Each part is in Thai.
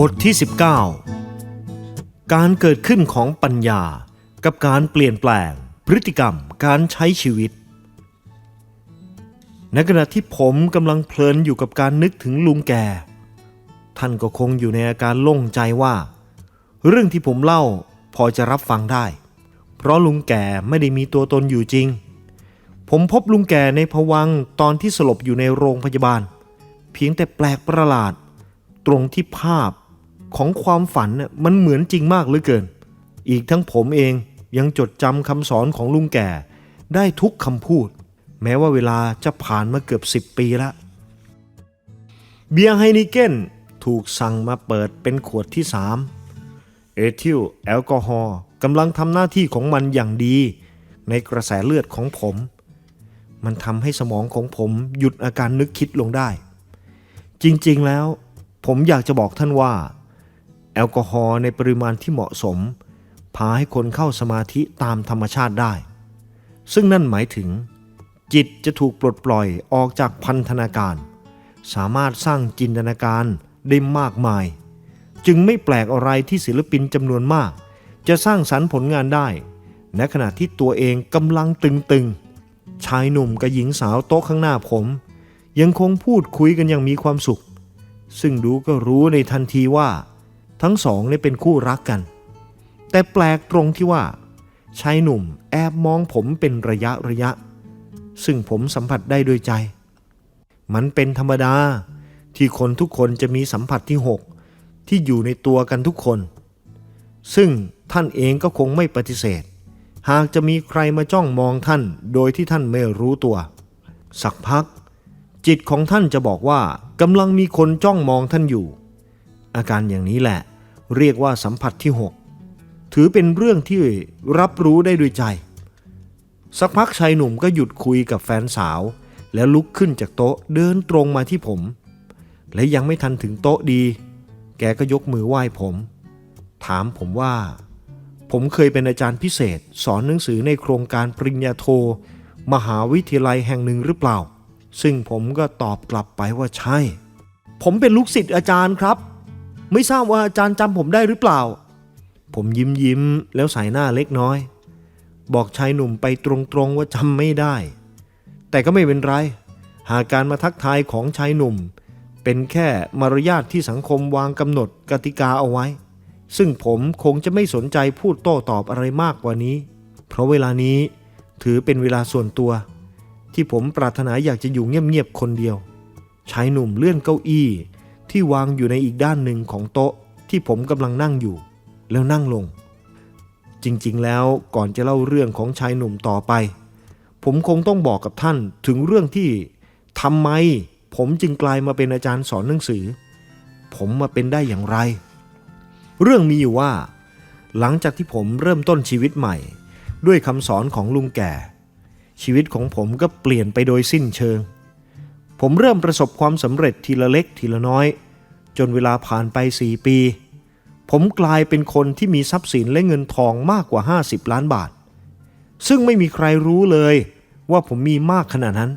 บทที่ 19 การเกิดขึ้นของปัญญากับการเปลี่ยนแปลงพฤติกรรมการใช้ชีวิตในขณะที่ผมกำลังเพลินอยู่กับการนึกถึงลุงแกท่านก็คงอยู่ในอาการโล่งใจว่า เรื่องที่ผมเล่าพอจะรับฟังได้ เพราะลุงแก่ไม่ได้มีตัวตนอยู่จริง ผมพบลุงแก่ในภวังตอนที่สลบอยู่ในโรงพยาบาล เพียงแต่แปลกประหลาด ตรงที่ภาพ ของความฝันน่ะมันเหมือนจริงมากเหลือเกิน อีกทั้งผมเองยังจดจำคำสอนของลุงแก่ ได้ทุกคำพูด แม้ว่าเวลาจะผ่านมาเกือบ10ปีแล้วเบียร์ไฮนิเกนถูกสั่งมาเปิดเป็นขวดที่3เอทิลแอลกอฮอล์กำลังทำหน้าที่ของมันอย่างดี ในกระแสเลือดของผม มันทำให้สมองของผมหยุดอาการนึกคิดลงได้ จริงๆแล้ว ผมอยากจะบอกท่านว่า แอลกอฮอล์ในปริมาณที่เหมาะสม พาให้คนเข้าสมาธิตามธรรมชาติได้ ซึ่งนั่นหมายถึง จิตจะถูกปลดปล่อยออกจากพันธนาการ สามารถสร้างจินตนาการได้มากมาย จึงไม่แปลกอะไรที่ศิลปินจำนวนมาก จะสร้างสรรค์ผลงานได้ในขณะที่ตัวเองกำลังตึงๆ ชายหนุ่มกับหญิงสาวโต๊ะข้างหน้าผม ยังคงพูดคุยกันอย่างมีความสุข ซึ่งดูก็รู้ในทันทีว่า ทั้งสองได้เป็นคู่รักกัน แต่แปลกตรงที่ว่าชายหนุ่มแอบมองผมเป็นระยะระยะ ซึ่งผมสัมผัสได้ด้วยใจ มันเป็นธรรมดาที่คนทุกคนจะมีสัมผัสที่หกที่อยู่ในตัวกันทุกคน ซึ่งท่านเองก็คงไม่ปฏิเสธ หากจะมีใครมาจ้องมองท่านโดยที่ท่านไม่รู้ตัว สักพัก จิตของท่านจะบอกว่ากำลังมีคนจ้องมองท่านอยู่ อาการอย่างนี้แหละ เรียกว่าสัมผัสที่ 6 ถือเป็นเรื่องที่รับรู้ได้ด้วยใจ สักพักชายหนุ่มก็หยุดคุยกับแฟนสาว แล้วลุกขึ้นจากโต๊ะเดินตรงมาที่ผม และยังไม่ทันถึงโต๊ะดี แกก็ยกมือไหว้ผม ถามผมว่า ผมเคยเป็นอาจารย์พิเศษ สอนหนังสือในโครงการปริญญาโท มหาวิทยาลัยแห่งหนึ่งหรือเปล่า ซึ่งผมก็ตอบกลับไปว่าใช่ ผมเป็นลูกศิษย์อาจารย์ครับ ไม่ทราบว่าอาจารย์จำผมได้หรือเปล่า ผมยิ้มยิ้มแล้วสายหน้าเล็กน้อย บอกชายหนุ่มไปตรงๆว่าจำไม่ได้ แต่ก็ไม่เป็นไร หากการมาทักทายของชายหนุ่ม เป็นแค่มารยาทที่สังคมวางกำหนดกติกาเอาไว้ ซึ่งผมคงจะไม่สนใจพูดโต้ตอบอะไรมากกว่านี้ เพราะเวลานี้ถือเป็นเวลาส่วนตัว ที่ผมปรารถนาอยากจะอยู่เงียบๆคนเดียวชายหนุ่มเลื่อนเก้าอี้ ที่วางอยู่ในอีกด้านหนึ่งของโต๊ะที่ผมกำลังนั่งอยู่ แล้วนั่งลง จริงๆแล้วก่อนจะเล่าเรื่องของชายหนุ่มต่อไป ผมคงต้องบอกกับท่านถึงเรื่องที่ทำไม ผมจึงกลายมาเป็นอาจารย์สอนหนังสือ ผมมาเป็นได้อย่างไร เรื่องมีอยู่ว่า หลังจากที่ผมเริ่มต้นชีวิตใหม่ ด้วยคำสอนของลุงแก่ ชีวิตของผมก็เปลี่ยนไปโดยสิ้นเชิง ผมเริ่มประสบความสำเร็จทีละเล็กทีละน้อย จนเวลาผ่านไป 4 ปี ผมกลายเป็นคนที่มีทรัพย์สินและเงินทองมากกว่า 50 ล้านบาท ซึ่งไม่มีใครรู้เลยว่าผมมีมากขนาดนั้น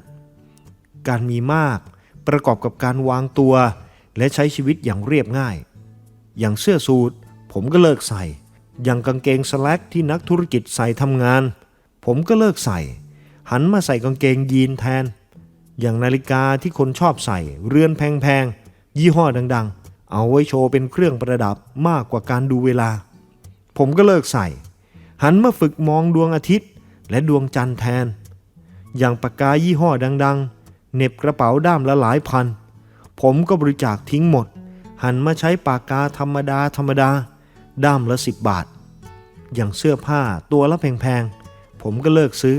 การมีมากประกอบกับการวางตัว และใช้ชีวิตอย่างเรียบง่าย อย่างเสื้อสูทผมก็เลิกใส่ อย่างกางเกงสแลกที่นักธุรกิจใส่ทำงาน ผมก็เลิกใส่ หันมาใส่กางเกงยีนแทน อย่างนาฬิกาที่คนชอบใส่ เรือนแพงๆ ยี่ห้อดังๆ เอาไว้โชว์เป็นเครื่องประดับมากกว่าการดูเวลา ผมก็เลิกใส่ หันมาฝึกมองดวงอาทิตย์ และดวงจันทร์แทน อย่างปากกายี่ห้อดังๆ เน็บกระเป๋าด้ามละหลายพัน ผมก็บริจาคทิ้งหมด หันมาใช้ปากกาธรรมดาธรรมดา ด้ามละสิบบาท อย่างเสื้อผ้าตัวละแพงๆ ผมก็เลิกซื้อ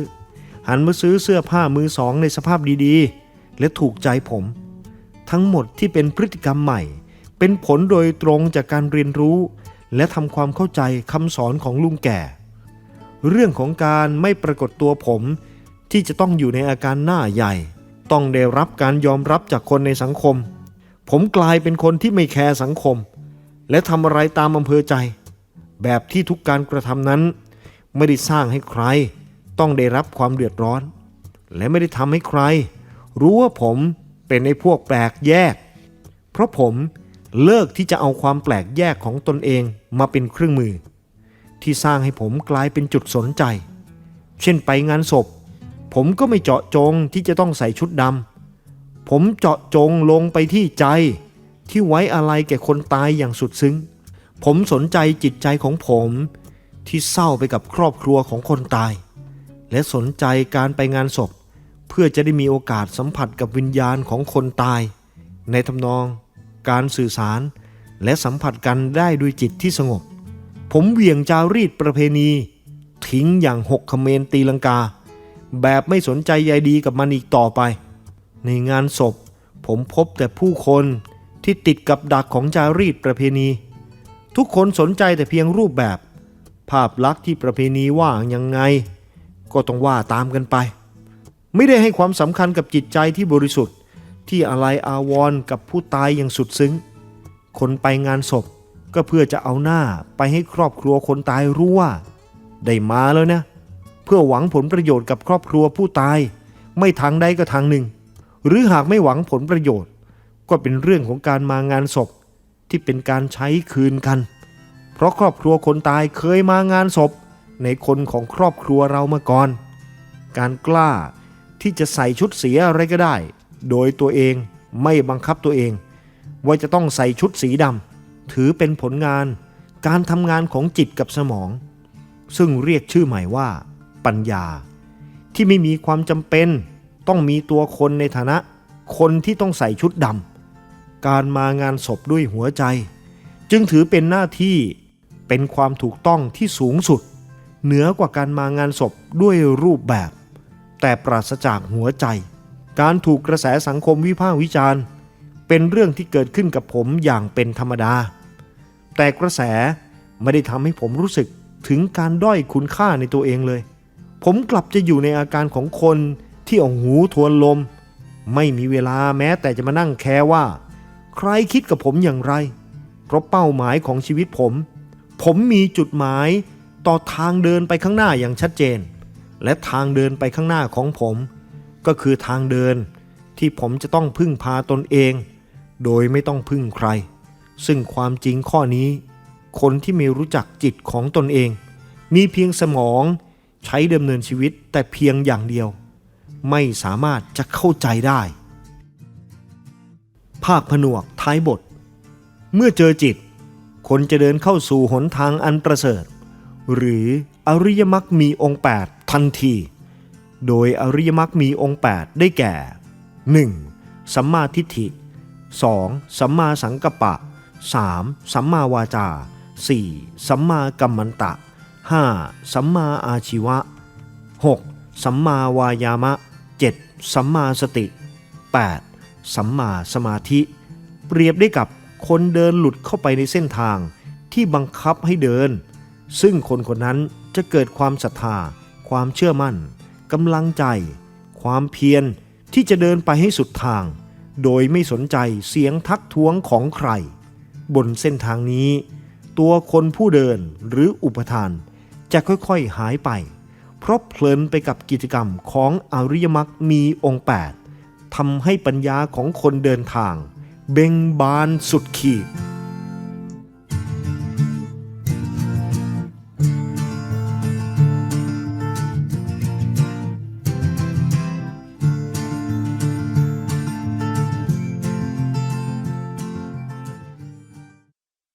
หันมาซื้อเสื้อผ้ามือสองในสภาพดีๆ และถูกใจผม ทั้งหมดที่เป็นพฤติกรรมใหม่ เป็นผลโดยตรงจากการเรียนรู้ และทำความเข้าใจคำสอนของลุงแก่ เรื่องของการไม่ปรากฏตัวผม ที่จะต้องอยู่ในอาการหน้าใหญ่ ต้องได้รับการยอมรับจากคนในสังคม ผมกลายเป็นคนที่ไม่แคร์สังคม และทำอะไรตามอำเภอใจ แบบที่ทุกการกระทำนั้น ไม่ได้สร้างให้ใคร ต้องได้รับความเดือดร้อน และไม่ได้ทำให้ใคร รู้ว่าผมเป็นไอ้พวกแปลกแยก เพราะผมเลิกที่จะเอาความแปลกแยกของตนเองมาเป็นเครื่องมือ ที่สร้างให้ผมกลายเป็นจุดสนใจ เช่นไปงานศพ ผมก็ไม่เจาะจงที่จะต้องใส่ชุดดำผมเจาะจงลงไปที่ใจ ที่ไว้อะไรแก่คนตายอย่างสุดซึ้ง ผมสนใจจิตใจของผมที่เศร้าไปกับครอบครัวของคนตาย และสนใจการไปงานศพ เพื่อจะได้มีโอกาสสัมผัสกับวิญญาณของคนตาย ในทำนอง การสื่อสาร และสัมผัสกันได้ด้วยจิตที่สงบ ผมเหวี่ยงจารีตประเพณี ทิ้งอย่างหกเขมรตีลังกา แบบไม่สนใจใยดีกับมันอีกต่อไป ในงานศพ ผมพบแต่ผู้คนที่ติดกับดักของจารีตประเพณี ทุกคนสนใจแต่เพียงรูปแบบ ภาพลักษณ์ที่ประเพณีว่ายังไง ก็ต้องว่าตามกันไป ไม่ได้ให้ความสำคัญกับจิตใจที่บริสุทธิ์ ที่อะไรอาวรกับผู้ตายอย่างสุดซึ้ง คนไปงานศพก็เพื่อจะเอาหน้าไปให้ครอบครัวคนตายรู้ว่า ได้มาแล้วนะ เพื่อหวังผลประโยชน์กับครอบครัวผู้ตาย ไม่ทางใดก็ทางหนึ่ง หรือหากไม่หวังผลประโยชน์ ก็เป็นเรื่องของการมางานศพที่เป็นการใช้คืนกัน เพราะครอบครัวคนตายเคยมางานศพ ในคนของครอบครัวเรามาก่อน การกล้าที่จะใส่ชุดสีอะไรก็ได้ โดยตัวเองไม่บังคับตัวเอง ว่าจะต้องใส่ชุดสีดำถือเป็นผลงาน การทำงานของจิตกับสมอง ซึ่งเรียกชื่อใหม่ว่า ปัญญา ที่ไม่มีความจำเป็น ต้องมีตัวคนในฐานะ คนที่ต้องใส่ชุดดำการมางานศพด้วยหัวใจ จึงถือเป็นหน้าที่เป็นความถูกต้องที่สูงสุด เหนือกว่าการมางานศพด้วยรูปแบบ แต่ปราศจากหัวใจ การถูกกระแสสังคมวิพากษ์วิจารณ์ เป็นเรื่องที่เกิดขึ้นกับผมอย่างเป็นธรรมดา แต่กระแสไม่ได้ทำให้ผมรู้สึกถึงการด้อยคุณค่าในตัวเองเลย ผมกลับจะอยู่ในอาการของคนที่เอาหูทวนลม ไม่มีเวลาแม้แต่จะมานั่งแคร์ว่า ใครคิดกับผมอย่างไร เพราะเป้าหมายของชีวิตผม ผมมีจุดหมาย ต่อทางเดินไปข้างหน้าอย่างชัดเจน และทางเดินไปข้างหน้าของผม ก็คือทางเดินที่ผมจะต้องพึ่งพาตนเอง โดยไม่ต้องพึ่งใคร ซึ่งความจริงข้อนี้ คนที่ไม่รู้จักจิตของตนเอง มีเพียงสมองใช้ดำเนินชีวิตแต่เพียงอย่างเดียว ไม่สามารถจะเข้าใจได้ ภาคผนวกท้ายบท เมื่อเจอจิต คนจะเดินเข้าสู่หนทางอันประเสริฐ หรืออริยมรรคมีองค์ 8 ทันที โดยอริยมรรคมีองค์ 8 ได้แก่ 1. สัมมาทิฏฐิ 2. สัมมาสังกัปปะ 3. สัมมาวาจา 4. สัมมากัมมันตะ 5. สัมมาอาชีวะ 6. สัมมาวายามะ 7. สัมมาสติ 8. สัมมาสมาธิ เปรียบได้กับคนเดินหลุดเข้าไปในเส้นทางที่บังคับให้เดิน ซึ่งคนคนนั้นจะเกิดความศรัทธา ความเชื่อมั่นกำลังใจ ความเพียรที่จะเดินไปให้สุดทาง โดยไม่สนใจเสียงทักท้วงของใคร บนเส้นทางนี้ ตัวคนผู้เดินหรืออุปทาน จะค่อยๆหายไป เพราะเพลินไปกับกิจกรรมของอริยมรรคมีองค์ 8ทำให้ปัญญาของคนเดินทาง เบ่งบานสุดขีด